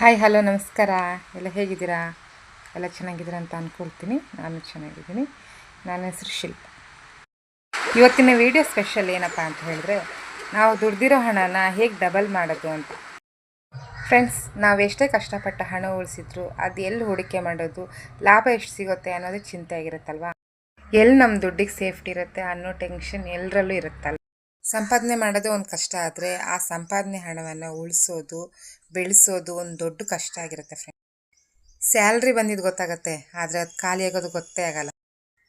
Hi hello ನಮಸ್ಕಾರ. ಎಲ್ಲ ಹೇಗಿದ್ದೀರಾ? ಎಲ್ಲ ಚೆನ್ನಾಗಿದ್ದೀರಾ ಅಂತ ಅಂದ್ಕೊಳ್ತೀನಿ ನಾನು ಚೆನ್ನಾಗಿದ್ದೀನಿ. ನನ್ನ ಹೆಸರು ಶಿಲ್ಪ. ಇವತ್ತಿನ ವಿಡಿಯೋ ಸ್ಪೆಷಲ್ ಏನಪ್ಪ ಅಂತ ಹೇಳಿದ್ರೆ, ನಾವು ದುಡ್ದಿರೋ ಹಣನ ಹೇಗೆ ಡಬಲ್ ಮಾಡೋದು ಅಂತ. ಫ್ರೆಂಡ್ಸ್ ನಾವು ಎಷ್ಟೇ ಕಷ್ಟಪಟ್ಟ ಹಣ ಉಳಿಸಿದ್ರು, ಅದು ಎಲ್ಲಿ ಹೂಡಿಕೆ ಮಾಡೋದು, ಲಾಭ ಎಷ್ಟು ಸಿಗುತ್ತೆ ಅನ್ನೋದು ಚಿಂತೆ ಆಗಿರುತ್ತಲ್ವಾ? ಎಲ್ಲಿ ನಮ್ಮ ದುಡ್ಡಿಗೆ ಸೇಫ್ಟಿ ಇರುತ್ತೆ ಅನ್ನೋ ಟೆನ್ಷನ್ ಎಲ್ಲರಲ್ಲೂ ಇರುತ್ತಲ್ಲ ಸಂಪಾದನೆ ಮಾಡೋದು ಒಂದು ಕಷ್ಟ ಆದರೆ ಆ ಸಂಪಾದನೆ ಹಣವನ್ನು ಉಳಿಸೋದು, ಬೆಳೆಸೋದು ಒಂದು ದೊಡ್ಡ ಕಷ್ಟ ಆಗಿರುತ್ತೆ ಫ್ರೆಂಡ್ ಸ್ಯಾಲ್ರಿ ಬಂದಿದ್ದು ಗೊತ್ತಾಗತ್ತೆ, ಆದರೆ ಅದು ಖಾಲಿ ಆಗೋದು ಗೊತ್ತೇ ಆಗಲ್ಲ.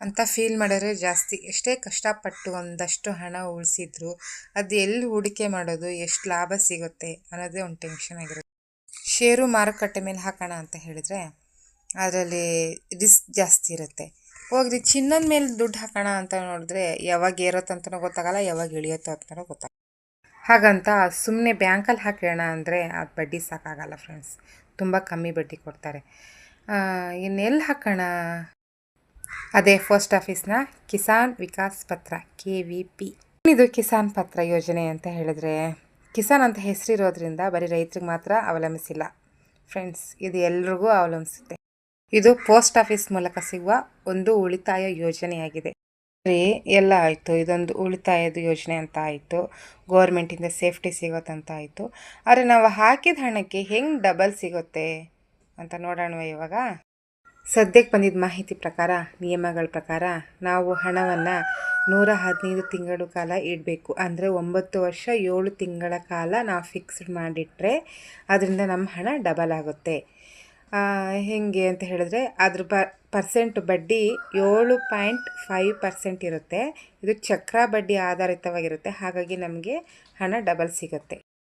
ಅಂತ ಫೀಲ್ ಮಾಡಿದ್ರೆ ಜಾಸ್ತಿ. ಎಷ್ಟೇ ಕಷ್ಟಪಟ್ಟು ಒಂದಷ್ಟು ಹಣ ಉಳಿಸಿದ್ರು ಅದು ಎಲ್ಲಿ ಹೂಡಿಕೆ ಮಾಡೋದು, ಎಷ್ಟು ಲಾಭ ಸಿಗುತ್ತೆ ಅನ್ನೋದೇ ಒಂದು ಟೆನ್ಷನ್ ಆಗಿರುತ್ತೆ. ಷೇರು ಮಾರುಕಟ್ಟೆ ಮೇಲೆ ಹಾಕೋಣ ಅಂತ ಹೇಳಿದರೆ, ಅದರಲ್ಲಿ ರಿಸ್ಕ್ ಜಾಸ್ತಿ ಇರುತ್ತೆ. ಹೋಗ್ರಿ ಚಿನ್ನದ ಮೇಲೆ ದುಡ್ಡು ಹಾಕೋಣ ಅಂತ ನೋಡಿದ್ರೆ ಯಾವಾಗ ಏರತ್ತಂತನೂ ಗೊತ್ತಾಗಲ್ಲ, ಯಾವಾಗ ಇಳಿಯುತ್ತೋ ಅಂತನೂ ಗೊತ್ತಾಗಲ್ಲ. ಹಾಗಂತ ಸುಮ್ಮನೆ ಬ್ಯಾಂಕಲ್ಲಿ ಹಾಕೋಣ ಅಂದರೆ ಅದು ಬಡ್ಡಿ ಸಾಕಾಗಲ್ಲ ಫ್ರೆಂಡ್ಸ್ ತುಂಬ ಕಮ್ಮಿ ಬಡ್ಡಿ ಕೊಡ್ತಾರೆ. ಇನ್ನೆಲ್ಲಿ ಹಾಕೋಣ? ಅದೇ ಪೋಸ್ಟ್ ಆಫೀಸ್ನ ಕಿಸಾನ್ ವಿಕಾಸ್ ಪತ್ರ, ಕೆ ವಿ ಪಿ. ಇದು ಕಿಸಾನ್ ಪತ್ರ ಯೋಜನೆ ಅಂತ ಹೇಳಿದ್ರೆ, ಕಿಸಾನ್ ಅಂತ ಹೆಸರಿರೋದ್ರಿಂದ ಬರೀ ರೈತರಿಗೆ ಮಾತ್ರ ಅವಲಂಬಿಸಿಲ್ಲ. ಫ್ರೆಂಡ್ಸ್ ಇದು ಎಲ್ರಿಗೂ ಅವಲಂಬಿಸುತ್ತೆ. ಇದು ಪೋಸ್ಟ್ ಆಫೀಸ್ ಮೂಲಕ ಸಿಗುವ ಒಂದು ಉಳಿತಾಯ ಯೋಜನೆಯಾಗಿದೆ. ಸರಿ, ಎಲ್ಲ ಆಯಿತು. ಇದೊಂದು ಉಳಿತಾಯದ ಯೋಜನೆ ಅಂತ ಆಯಿತು. ಗೋರ್ಮೆಂಟಿಂದ ಸೇಫ್ಟಿ ಸಿಗೋತ್ತಂತ ಆಯಿತು. ಆದರೆ ನಾವು ಹಾಕಿದ ಹಣಕ್ಕೆ ಹೆಂಗೆ ಡಬಲ್ ಸಿಗುತ್ತೆ ಅಂತ ನೋಡೋಣ ಇವಾಗ. ಸದ್ಯಕ್ಕೆ ಬಂದಿದ್ದ ಮಾಹಿತಿ ಪ್ರಕಾರ, ನಿಯಮಗಳ ಪ್ರಕಾರ ನಾವು ಹಣವನ್ನು ನೂರ ಹದಿನೈದು ತಿಂಗಳು ಕಾಲ ಇಡಬೇಕು. ಅಂದರೆ ಒಂಬತ್ತು ವರ್ಷ ಏಳು ತಿಂಗಳ ಕಾಲ ನಾವು ಫಿಕ್ಸ್ಡ್ ಮಾಡಿಟ್ರೆ ಅದರಿಂದ ನಮ್ಮ ಹಣ ಡಬಲ್ ಆಗುತ್ತೆ. ಹೇಗೆ ಅಂತ ಹೇಳಿದ್ರೆ ಅದ್ರ ಬ, ಪರ್ಸೆಂಟ್ ಬಡ್ಡಿ ಏಳು ಪಾಯಿಂಟ್ ಫೈವ್ ಪರ್ಸೆಂಟ್ ಇರುತ್ತೆ. ಇದು ಚಕ್ರ ಬಡ್ಡಿ ಆಧಾರಿತವಾಗಿರುತ್ತೆ. ಹಾಗಾಗಿ ನಮಗೆ ಹಣ ಡಬಲ್ ಸಿಗುತ್ತೆ.